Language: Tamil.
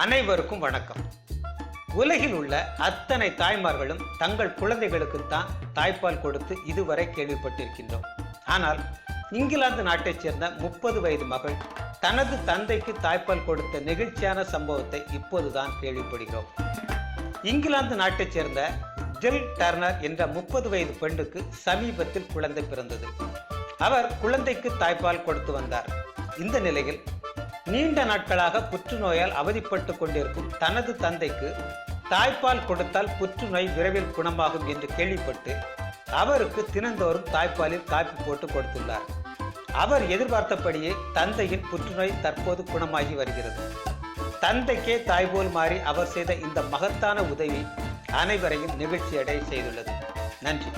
அனைவருக்கும் வணக்கம். உலகில் உள்ள அத்தனை தாய்மார்களும் தங்கள் குழந்தைகளுக்குத்தான் தாய்ப்பால் கொடுத்து இதுவரை கேள்விப்பட்டிருக்கின்றோம். ஆனால் இங்கிலாந்து நாட்டைச் சேர்ந்த முப்பது வயது மகள் தனது தந்தைக்கு தாய்ப்பால் கொடுத்த நெகிழ்ச்சியான சம்பவத்தை இப்போதுதான் கேள்விப்படுகிறோம். இங்கிலாந்து நாட்டைச் சேர்ந்த ஜில் டர்னர் என்ற முப்பது வயது பெண்ணுக்கு சமீபத்தில் குழந்தை பிறந்தது. அவர் குழந்தைக்கு தாய்ப்பால் கொடுத்து வந்தார். இந்த நிலையில் நீண்ட நாட்களாக புற்றுநோயால் அவதிப்பட்டு கொண்டிருக்கும் தனது தந்தைக்கு தாய்ப்பால் கொடுத்தால் புற்றுநோய் விரைவில் குணமாகும் என்று கேள்விப்பட்டு அவருக்கு தினந்தோறும் தாய்ப்பாலில் காப்பி போட்டு கொடுத்துள்ளார். அவர் எதிர்பார்த்தபடியே தந்தையின் புற்றுநோய் தற்போது குணமாகி வருகிறது. தந்தைக்கே தாய்போல் மாறி அவர் செய்த இந்த மகத்தான உதவி அனைவரையும் நிகழ்ச்சியடைய செய்துள்ளது. நன்றி.